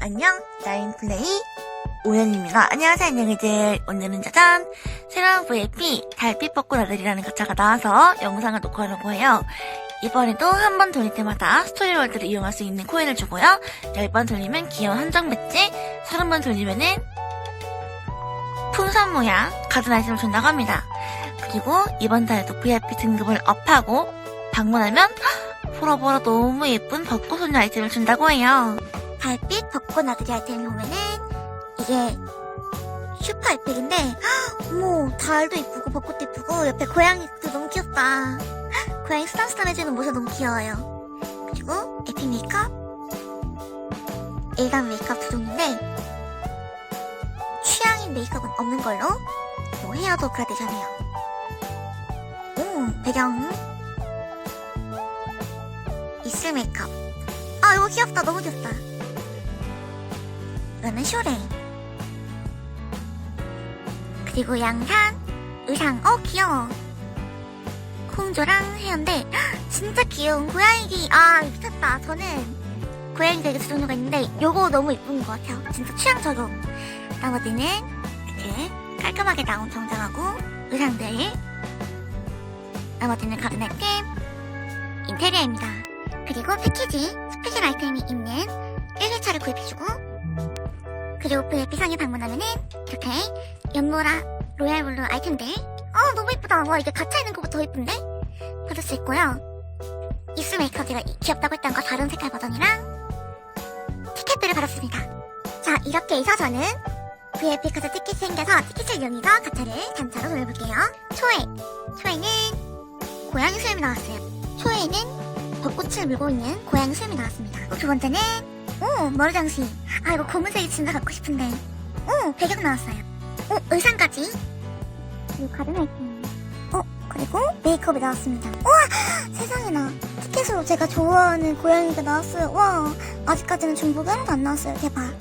안녕, 라인플레이 오연입니다. 안녕하세요, 안녕히들. 오늘은 짜잔! 새로운 VP, 달빛 벚꽃 아들이라는 가차가 나와서 영상을 녹화하려고 해요. 이번에도 한 번 돌릴 때마다 스토리월드를 이용할 수 있는 코인을 주고요. 10번 돌리면 귀여운 한정 배지, 30번 돌리면은 풍선 모양 가든 아이템을 준다고 합니다. 그리고 이번 달에도 VIP 등급을 업하고 방문하면 보라 너무 예쁜 벚꽃 소녀 아이템을 준다고 해요. 달빛 벚꽃 아이템을 보면은 이게 슈퍼 에픽인데 어머 달도 이쁘고 벚꽃도 이쁘고 옆에 고양이도 너무 귀엽다. 고양이 스tam스tam 해주는 모습 너무 귀여워요. 그리고 에픽 메이크업 일반 메이크업 두 종인데 취향인 메이크업은 없는 걸로 뭐 헤어도 그라데이션해요. 오 배경 이슬 메이크업 아 이거 귀엽다 너무 귀엽다 이거는 쇼레 그리고 양산 의상 어 귀여워. 콩조랑 헤어인데 진짜 귀여운 고양이기. 아 미쳤다. 저는 고양이 되게 두 종류가 있는데 요거 너무 이쁜 것 같아요. 진짜 취향 적용. 나머지는 이렇게 깔끔하게 나온 정장하고 의상들. 나머지는 가든 아이템 인테리어입니다. 그리고 패키지 스페셜 아이템이 있는 1회차를 구입해주고 그리고 VIP 상에 방문하면은 이렇게 연모라 로얄블루 아이템들 어 너무 이쁘다. 와 이게 갇혀 있는 것보다 더 이쁜데? 받을 수 있고요. 입술 메이크업 제가 이- 귀엽다고 했던 거 다른 색깔 버전이랑 티켓들을 받았습니다. 자 이렇게 해서 저는 VIP 카드 티켓이 생겨서 티켓을 이용해서 가차를 단차로 돌려볼게요. 초에 초에는 고양이 수염이 나왔어요. 초에는 벚꽃을 물고 있는 고양이 수염이 나왔습니다. 두 번째는 오 머리 장식. 아 이거 검은색이 진짜 갖고 싶은데. 오 배경 나왔어요. 오 의상까지? 그리고 가든 아이템 어 그리고 메이크업이 나왔습니다. 우와 세상에나. 티켓으로 제가 좋아하는 고양이가 나왔어요. 와 아직까지는 중복이 하나도 안 나왔어요. 대박.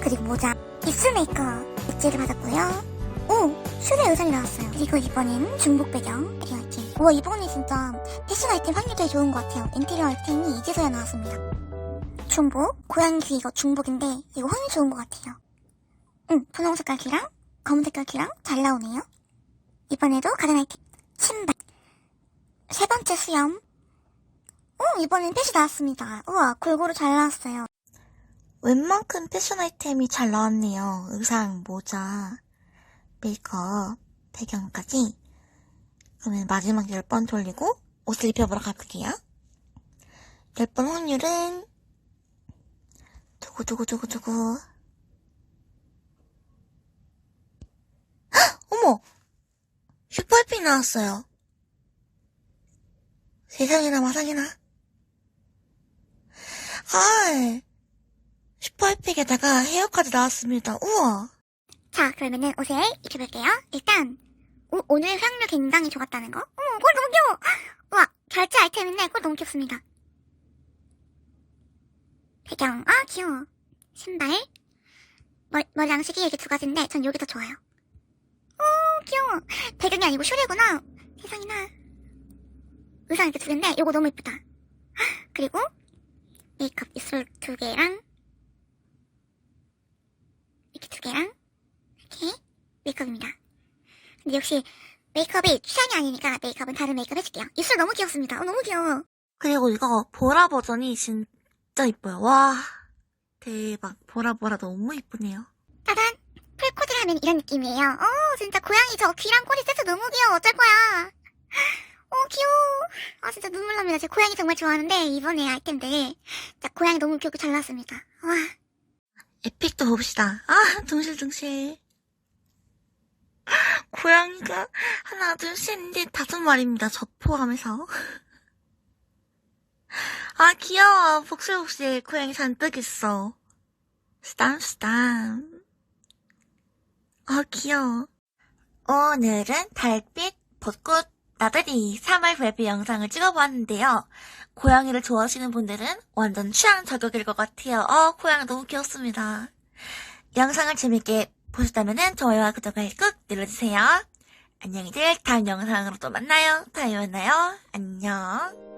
그리고 모자. 입술 메이크업 엣지를 받았고요. 오 슈레 의상이 나왔어요. 그리고 이번엔 중복 배경. 인테리어 아이템 우와 이번이 진짜 패션 아이템 확률이 좋은 것 같아요. 인테리어 아이템이 이제서야 나왔습니다 중복 고양이 귀 이거 중복인데 이거 확률 좋은 것 같아요. 응 분홍 색깔 귀랑 검은 색깔 귀랑 잘 나오네요. 이번에도 가든 아이템 신발. 세 번째 수염. 오 이번엔 펫이 나왔습니다. 우와 골고루 잘 나왔어요. 웬만큼 패션 아이템이 잘 나왔네요. 의상, 모자, 메이크업, 배경까지. 그러면 마지막 10번 돌리고 옷을 입혀보러 가볼게요. 10번 확률은 두구두구두구두구 헉! 어머! 슈퍼해픽 나왔어요. 세상에나 마상에나. 아 슈퍼해픽에다가 헤어까지 나왔습니다. 우와. 자 그러면은 옷을 입혀볼게요. 일단 오, 오늘 향료 굉장히 좋았다는 거. 어머 꼴 너무 귀여워. 우와 결제 아이템인데 꼴 너무 귀엽습니다 배경. 아 귀여워. 신발. 머리, 머리 양식이 이렇게 두 가지인데 전 여기 더 좋아요. 오 귀여워. 배경이 아니고 슈레구나. 세상에나. 의상 이렇게 두 개인데 요거 너무 예쁘다. 그리고 메이크업 입술 두 개랑 이렇게 두 개랑 이렇게 메이크업입니다. 근데 역시 메이크업이 취향이 아니니까 메이크업은 다른 메이크업 해줄게요. 입술 너무 귀엽습니다. 어, 너무 귀여워. 그리고 이거 보라 버전이 진 짜 이뻐요. 와 대박. 보라 보라 너무 이쁘네요. 짜잔! 풀코디를 하면 이런 느낌이에요. 어 진짜 고양이 저 귀랑 꼬리 세트 너무 귀여워. 어쩔 거야. 어 귀여워. 아 진짜 눈물 납니다. 제 고양이 정말 좋아하는데 이번에 아이템들 진짜 고양이 너무 귀엽게 잘 나왔습니다. 와. 에픽도 봅시다. 아 둥실둥실. 고양이가 하나 둘셋넷 다섯 마리입니다. 저 포함해서 아 귀여워. 복실복실 고양이 잔뜩 있어. 스담스담. 아 귀여워. 오늘은 달빛 벚꽃 나들이 3월 벨비 영상을 찍어보았는데요. 고양이를 좋아하시는 분들은 완전 취향 저격일 것 같아요. 어 고양이 너무 귀엽습니다. 영상을 재밌게 보셨다면 좋아요와 구독을 꾹 눌러주세요. 안녕히들 다음 영상으로 또 만나요. 다음에 만나요. 안녕